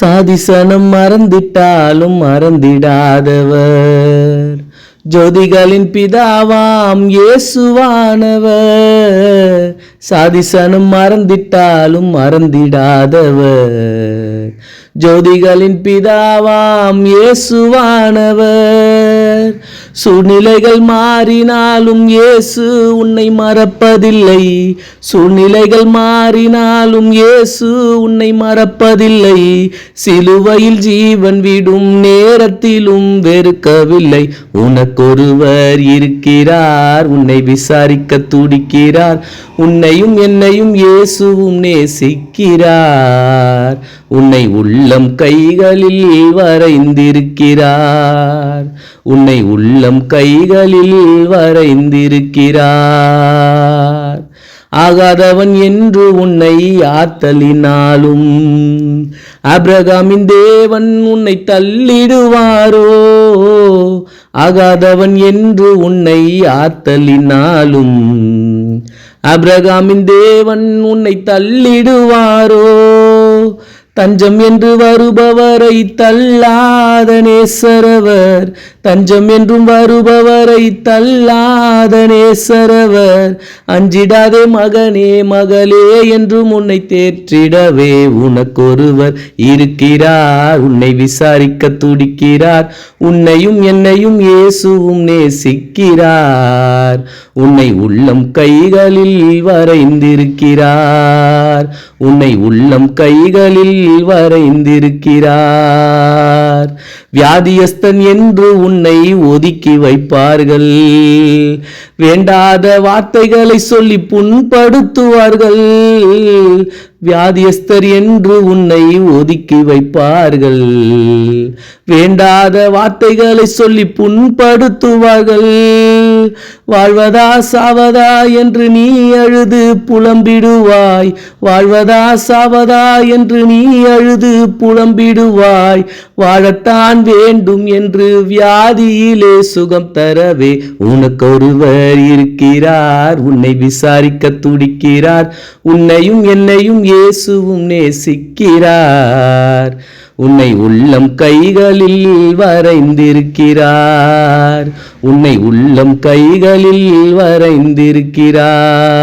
சாதிசனம் மறந்திட்டாலும் மறந்திடாதவர். ஜோதிகளின் பிதாவாம் இயேசுவானவர். சாதிசனம் மறந்திட்டாலும் மறந்திடாதவர். ஜோதிகளின் பிதாவாம் இயேசுவானவர். சூழ்நிலைகள் மாறினாலும் இயேசு உன்னை மறப்பதில்லை. சூழ்நிலைகள் மாறினாலும் இயேசு உன்னை மறப்பதில்லை. சிலுவையில் ஜீவன் விடும் நேரத்திலும் வெறுக்கவில்லை. உனக்கொருவர் இருக்கிறார் உன்னை விசாரிக்க துடிக்கிறார். உன்னையும் என்னையும் இயேசுவும் நேசிக்கிறார். உன்னை உள்ளம் கைகளில் வரைந்திருக்கிறார். உன்னை உள்ளம் கைகளில் வரைந்திருக்கிறார். ஆகாதவன் என்று உன்னை ஆத்தலினாலும் அப்ரகாமின் தேவன் உன்னை தள்ளிடுவாரோ? ஆகாதவன் என்று உன்னை ஆத்தலினாலும் அப்ரகாமின் தேவன் உன்னை தள்ளிடுவாரோ? தஞ்சம் என்று வருபவரை தள்ளாத நேசரவர். தஞ்சம் என்றும் வருபவரை தள்ளாத நேசரவர். அஞ்சிடாதே மகனே மகளே என்றும் உன்னை தேற்றிடவே உனக்கொருவர் இருக்கிறார். உன்னை விசாரிக்க துடிக்கிறார். உன்னையும் என்னையும் இயேசுவும் நேசிக்கிறார். உன்னை உள்ளம் கைகளில் வரைந்திருக்கிறார். உன்னை உள்ளம் கைகளில் வரைந்திருக்கிறார். வியாதியஸ்தன் என்று உன்னை ஒதுக்கி வைப்பார்கள். வேண்டாத வார்த்தைகளை சொல்லி புண்படுத்துவார்கள். வியாதியஸ்தர் என்று உன்னை ஒதுக்கி வைப்பார்கள். வேண்டாத வார்த்தைகளை சொல்லி புண்படுத்துவார்கள். வாழ்வதா சாவதா என்று நீ அழுது புலம்பிடுவாய். வாழ்வதா சாவதா என்று நீ அழுது புலம்பிடுவாய். வாழத்தான் வேண்டும் என்று வியாதியிலே சுகம் தரவே. உனக்கு ஒருவர் இருக்கிறார் உன்னை விசாரிக்க துடிக்கிறார். உன்னையும் என்னையும் இயேசுவும் நேசிக்கிறார். உன்னை உள்ளம் கைகளில் வரைந்திருக்கிறார். உன்னை உள்ளம் கைகளில் வரைந்திருக்கிறார்.